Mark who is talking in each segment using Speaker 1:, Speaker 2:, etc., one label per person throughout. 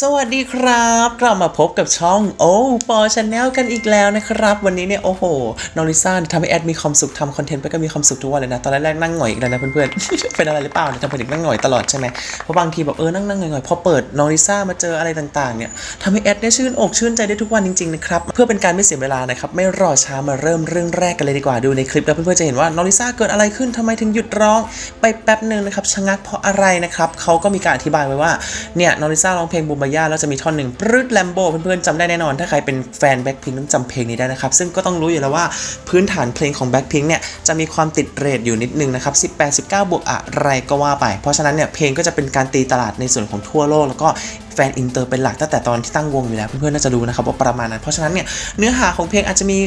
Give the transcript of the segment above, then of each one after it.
Speaker 1: สวัสดีครับ กลับมาพบกับช่องโอ้ปอชาแนลกันอีกแล้วนะครับ วันนี้เนี่ย โอ้โหน้องลิซ่าทำให้แอดมีความสุขทำคอนเทนต์ไปก็มีความสุขทุกวันเลยนะ ตอนแรกๆนั่งหงอยอีกแล้วนะเพื่อนๆ เป็นอะไรหรือเปล่าเนี่ยทำไมถึงนั่งหงอยตลอดใช่ไหมเพราะบางทีแบบเออนั่งนั่งหงอยๆพอเปิดน้องลิซ่ามาเจออะไรต่างๆเนี่ยทำให้แอดได้ชื่นอกชื่นใจได้ทุกวันจริงๆนะครับเพื่อเป็นการไม่เสียเวลานะครับไม่รอช้ามาเริ่มเรื่องแรกกันเลยดีกว่าดูในคลิปแล้วเพื่อนๆจะเห็นว่าน้องลิซ่าเกิดอะไรขึ้นทำไมถึงหยุดร้องไปแป๊บหนึ่งนะครับชะงักเพราะอะไรนะครับเขาก็มีการอธิบายไว้ว่าเนี่ยน้องลิซ่าร้องเพลงบูมบายาแล้วจะมีท่อนหนึ่งปรึดแลมโบเพื่อนๆจำได้แน่นอน ถ้าใครเป็นแฟนแบ็คพิงต้องจำเพลงนี้ได้นะครับ ซึ่งก็ต้องรู้อยู่แล้วว่าพื้นฐานเพลงของแบ็คพิงเนี่ยจะมีความติดเรทอยู่นิดนึงนะครับ18 19 บวกอะไรก็ว่าไป เพราะฉะนั้นเนี่ยเพลงก็จะเป็นการตีตลาดในส่วนของทั่วโลก แล้วก็แฟนอินเตอร์เป็นหลักตั้งแต่ตอนที่ตั้งวงอยู่แล้วเพื่อนๆน่าจะรู้นะครับว่าประมาณนั้น เพราะฉะนั้นเนี่ยเนื้อหาของเพลงอาจจะมี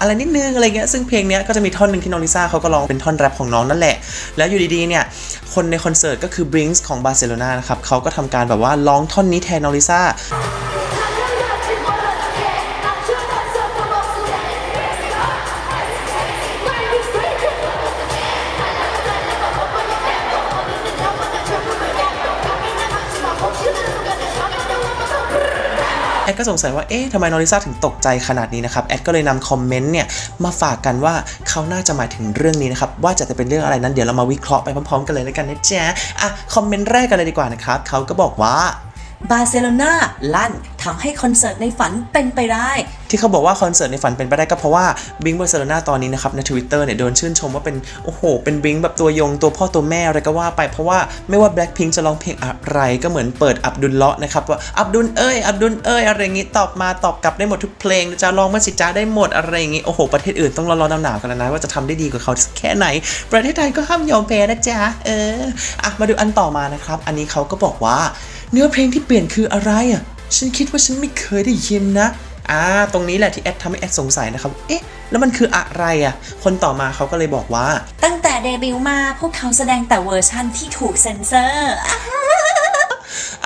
Speaker 1: อะไรนิดนึงอะไรเงี้ยซึ่งเพลงเนี้ยก็จะมีท่อนหนึ่งที่น้องลิซ่าเขาก็ร้องเป็นท่อนแรปของน้องนั่นแหละ แล้วอยู่ดีๆเนี่ยคนในคอนเสิร์ตก็คือบริงส์ของบาร์เซโลนานะครับเขาก็ทำการแบบว่าร้องท่อนนี้แทนน้องลิซ่า ก็สงสัยว่า เอ๊ะทำไมนอริซ่าถึงตกใจขนาดนี้นะครับ แอดก็เลยนำคอมเมนต์เนี่ยมาฝากกันว่าเขาน่าจะหมายถึงเรื่องนี้นะครับ ว่าจะเป็นเรื่องอะไรนั้นเดี๋ยวเรามาวิเคราะห์ไปพร้อมๆ กันเลยแล้วกันนะจ๊ะอะคอมเมนต์แรกกันเลยดีกว่านะครับเขาก็บอกว่า
Speaker 2: บาร์เซโลนาลั่นทำให้คอนเสิร์ตในฝันเป็นไปได้
Speaker 1: ที่เขาบอกว่าคอนเสิร์ตในฝันเป็นไปได้ก็เพราะว่าบิงบาร์เซโลนาตอนนี้นะครับในทวิตเตอร์เนี่ยโดนชื่นชมว่าเป็น โอ้โห เป็นบิงแบบตัวยงตัวพ่อตัวแม่อะไรก็ว่าไปเพราะว่าไม่ว่า Blackpink จะร้องเพลงอะไรก็เหมือนเปิดอับดุลเลาะนะครับว่าอับดุลเอ้ยอับดุลเอ้ยอะไรอย่างงี้ตอบมาตอบกลับได้หมดทุกเพลงจะลองมาสิจ้าได้หมดอะไรอย่างงี้โอ้โหประเทศอื่นต้องรอๆหนาวๆกันแล้วนะว่าจะทำได้ดีกว่าเขาแค่ไหน ประเทศไทยก็ห้ามยอมแพ้นะจ๊ะเอออะมาดูอันต่อมานะครับอันนี้เขาก็บอกว่า เนื้อเพลงที่เปลี่ยนคืออะไรอะ ฉันคิดว่าฉันไม่เคยได้ยินนะ อ่า ตรงนี้แหละที่แอดทำให้แอดสงสัยนะครับ เอ๊ะ แล้วมันคืออะไรอะ คนต่อมาเขาก็เลยบอกว่า
Speaker 2: ตั้งแต่เดบิวต์มาพวกเขาแสดงแต่เวอร์ชั่นที่ถูกเซ็นเซอร์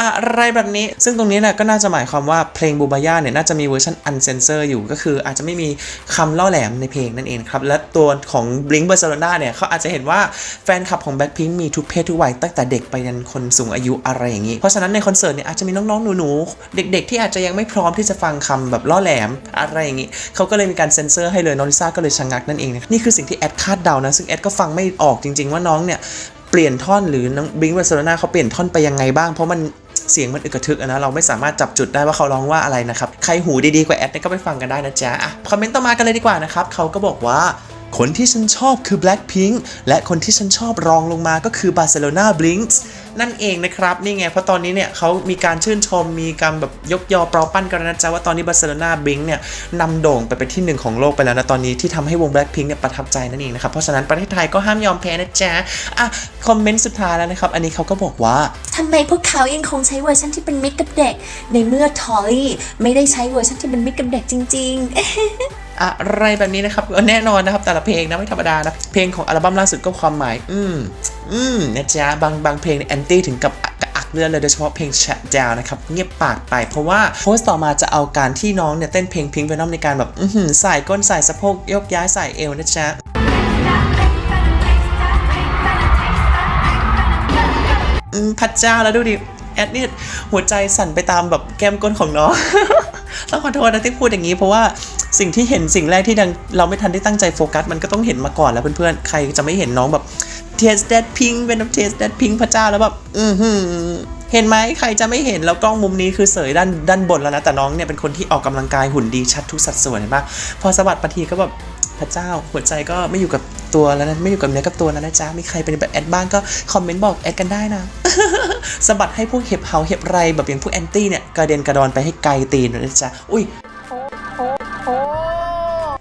Speaker 2: อะ
Speaker 1: ไรแบบนี้ ซึ่งตรงนี้แหละก็น่าจะหมายความว่าเพลงบูบายาเนี่ยน่าจะมีเวอร์ชันอันเซนเซอร์อยู่ก็คืออาจจะไม่มีคำล่อแหลมในเพลงนั่นเองครับ และตัวของ Blink Barcelona เนี่ยเขาอาจจะเห็นว่าแฟนคลับของ Blackpink มีทุกเพศทุกวัยตั้งแต่เด็กไปยันคนสูงอายุอะไรอย่างนี้ เพราะฉะนั้นในคอนเสิร์ตเนี่ยอาจจะมีน้องๆหนูๆเด็ก ๆ ที่อาจจะยังไม่พร้อมที่จะฟังคำแบบล่อแหลมอะไรอย่างนี้เขาก็เลยมีการเซนเซอร์ให้เลยน้องลิซ่าก็เลยชะงักนั่นเองนะนี่คือสิ่งที่แอดคาดเดานะซึ่งแอดก็ฟังไม่ออกจริง ๆ ว่าน้องเนี่ยเปลี่ยนท่อนหรือน้องบิงบาร์เซโลนาเขาเปลี่ยนท่อนไปยังไงบ้างเพราะมัน เสียงมันอึกระทึกนะเราไม่สามารถจับจุดได้ว่าเขาร้องว่าอะไรนะครับ ใครหูดีๆกว่าแอดเนี่ยก็ไปฟังกันได้นะจ๊ะอะคอมเมนต์ต่อมากันเลยดีกว่านะครับเขาก็บอกว่า คนที่ฉันชอบคือ Blackpink และคนที่ฉันชอบรองลงมาก็คือ Barcelona Blinks นั่นเองนะครับ นี่ไง เพราะตอนนี้เนี่ยเขามีการชื่นชมมีการแบบยกยอเปราปั้นกันนะจ๊ะว่าตอนนี้บาร์เซโลนาบลิงเนี่ยนำโด่งไปเป็นที่หนึ่งของโลกไปแล้วนะตอนนี้ที่ทำให้วง Blackpink เนี่ยประทับใจนั่นเองนะครับ เพราะฉะนั้นประเทศไทยก็ห้ามยอมแพ้นะจ๊ะอะคอมเมนต์สุดท้ายแล้วนะครับ อันนี้เขาก็บอกว่า
Speaker 2: ทำไมพวกเขายังคงใช้เวอร์ชันที่เป็นมิตรกับเด็ก ในเมื่อทอรี่ไม่ได้ใช้เวอร์ชันที่เป็นมิตรกับเด็กจริง ๆ
Speaker 1: อะไรแบบนี้นะครับแน่นอนนะครับ แต่ละเพลงนะไม่ธรรมดานะเพลงของอัลบั้มล่าสุดก็ความหมาย อืมอืมนะจ๊ะบางบางเพลงแอนตี้ถึงกับอักระอักเลือดเลยโดยเฉพาะเพลงแชทจาวนะครับ เงียบปากไป เพราะว่าโพสต์ต่อมาจะเอาการที่น้องเนี่ย เต้นเพลงพิง k วนอมในการแบบใส่ก้นใส่สะโพกยกย้ายใส่เอวนะจ๊ะพัดเจ้าแล้วดูดิ แอดนี่หัวใจสั่นไปตามแบบแก้มก้นของน้อง ต้องขอโทษนะที่พูดอย่างนี้เพราะว่า สิ่งที่เห็นสิ่งแรกที่ดังเราไม่ทันได้ตั้งใจโฟกัส มันก็ต้องเห็นมาก่อนแล้วเพื่อนๆ ใครจะไม่เห็นน้องแบบเทสเดดพิงเป็นเทสเดดพิงพระเจ้าแล้วแบบอือหือเห็นไหมใครจะไม่เห็นแล้วกล้องมุมนี้คือเสยด้านด้านบนแล้วนะแต่น้องเนี่ยเป็นคนที่ออกกำลังกายหุ่นดีชัดทุกสัดส่วนเห็นปะพอสะบัดปทีก็แบบพระเจ้าหัวใจก็ไม่อยู่กับตัวแล้วนะไม่อยู่กับเนื้อกับตัวแล้วนะจ๊ะมีใครเป็นแบบแอดบ้างก็คอมเมนต์บอกแอดกันได้นะสะบัดให้พวกเห็บเหาเห็บไรแบบอย่างพวกแอนตี้เนี่ยกระเด็นกระดอนไปให้ไกลตีนนะจ๊ะอุ้ย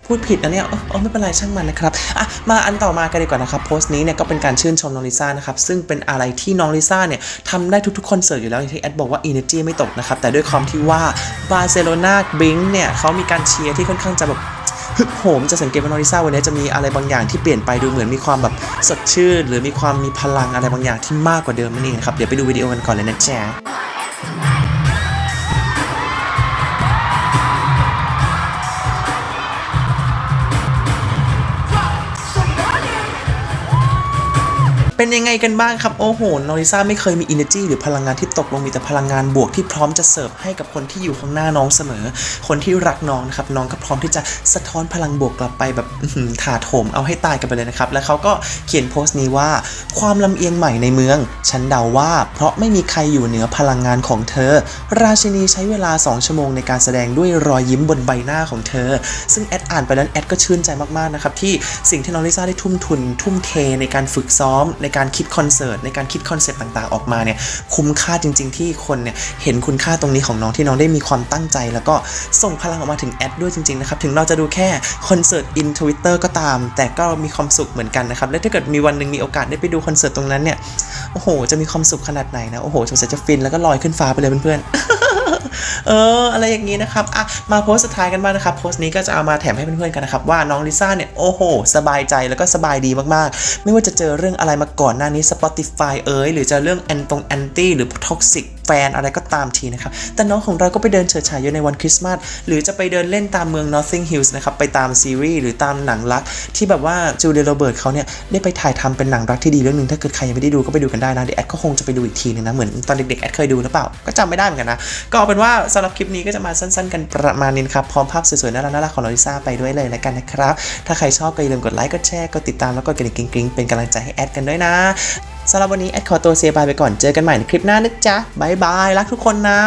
Speaker 1: พูดผิดนะเนี่ยเออเอไม่เป็นไรช่างมันนะครับอะมาอันต่อมากันดีกว่านะครับโพสต์นี้เนี่ยก็เป็นการชื่นชมน้องลิซ่านะครับซึ่งเป็นอะไรที่น้องลิซ่าเนี่ยทำได้ทุกๆคอนเสิร์ตอยู่แล้วอย่างที่แอดบอกว่า Energy ไม่ตกนะครับแต่ด้วยความที่ว่าบาร์เซโลนาบิงเนี่ยเขามีการเชียร์ที่ค่อนข้างจะแบบฮึกโหมจะสังเกตว่าน้องลิซ่าวันนี้จะมีอะไรบางอย่างที่เปลี่ยนไปดูเหมือนมีความแบบสดชื่น หรือมีความมีพลังอะไรบางอย่างที่มากกว่าเดิมนั่นเองนะครับเดี๋ยวไปดูวิดีโอกันก่อนเลยนะจ๊ เป็นยังไงกันบ้างครับ โอ้โหนอริซ่าไม่เคยมี energy หรือพลังงานที่ตกลงมีแต่พลังงานบวกที่พร้อมจะเสิร์ฟให้กับคนที่อยู่ข้างหน้าน้องเสมอ คนที่รักน้องนะครับน้องก็พร้อมที่จะสะท้อนพลังบวกกลับไปแบบถาโถมเอาให้ตายกันไปเลยนะครับ แล้วเขาก็เขียนโพสต์นี้ว่า ความลำเอียงใหม่ในเมือง ฉันเดาว่า เพราะไม่มีใครอยู่เหนือพลังงานของเธอ ราชินีใช้เวลา 2 ชั่วโมงในการแสดงด้วยรอยยิ้มบนใบหน้าของเธอ ซึ่งแอดอ่านไปแล้วแอดก็ชื่นใจมากๆนะครับที่สิ่งที่น้องลิซ่าได้ทุ่มทุน ทุ่มเทในการฝึกซ้อมในการคิดคอนเสิร์ตในการคิดคอนเซ็ปต์ต่างๆ ออกมาเนี่ยคุ้มค่าจริง ๆ ที่คนเนี่ยเห็นคุณค่าตรงนี้ของน้องที่น้องได้มีความตั้งใจ แล้วก็ส่งพลังออกมาถึงแอดด้วยจริงๆนะครับถึงเราจะดูแค่คอนเสิร์ตอินทวิตเตอร์ก็ตาม แต่ก็มีความสุขเหมือนกันนะครับและถ้าเกิดมีวันหนึ่งมีโอกาสได้ไปดูคอนเสิร์ตตรงนั้นเนี่ยโอ้โห จะมีความสุขขนาดไหนนะโอ้โหสงสัยจะฟินแล้วก็ลอยขึ้นฟ้าไปเลยเพื่อนๆ เออ อะไรอย่างนี้นะครับอะมาโพสต์สุดท้ายกันบ้างนะครับ โพสต์นี้ก็จะเอามาแถมให้เพื่อนๆกันนะครับว่าน้องลิซ่าเนี่ยโอ้โห สบายใจแล้วก็สบายดีมากๆ ไม่ว่าจะเจอเรื่องอะไรมาก่อนหน้านี้ Spotify เอ้ยหรือจะเรื่องแอนตงแอนตี้หรือท็อกซิกแฟนอะไรก็ตามทีนะครับ แต่น้องของเราก็ไปเดินเฉิดฉายอยู่ในวันคริสต์มาส หรือจะไปเดินเล่นตามเมือง Notting Hills นะครับ ไปตามซีรีส์หรือตามหนังรัก ที่แบบว่าจูเลียโรเบิร์ตเขาเนี่ย ได้ไปถ่ายทำเป็นหนังรักที่ดีเรื่องหนึ่งถ้าเกิดใครยังไม่ได้ดูก็ไปดูกันได้นะเดี๋ยวแอดก็คงจะไปดูอีกทีนึงนะ เหมือนตอนเด็กๆแอดเคยดูหรือเปล่า ก็จำไม่ได้เหมือนกันนะ ก็เอาเป็นว่าสำหรับคลิปนี้ก็จะมาสั้นๆ กันประมาณนี้ครับพร้อมภาพสวยๆน่ารักๆของลอริซ่าไปด้วยเลยแล้วกันนะครับถ้าใครชอบก็อย่าลืมกดไลค์กดแชร์กดติดตามแล้วกดกระดิ่งกริ๊งๆเป็นกำลังใจให้แอดกันด้วยนะ สำหรับวันนี้แอดขอตัวเซบายไปก่อนเจอกันใหม่ในคลิปหน้านะจ๊ะบายบายรักทุกคนนะ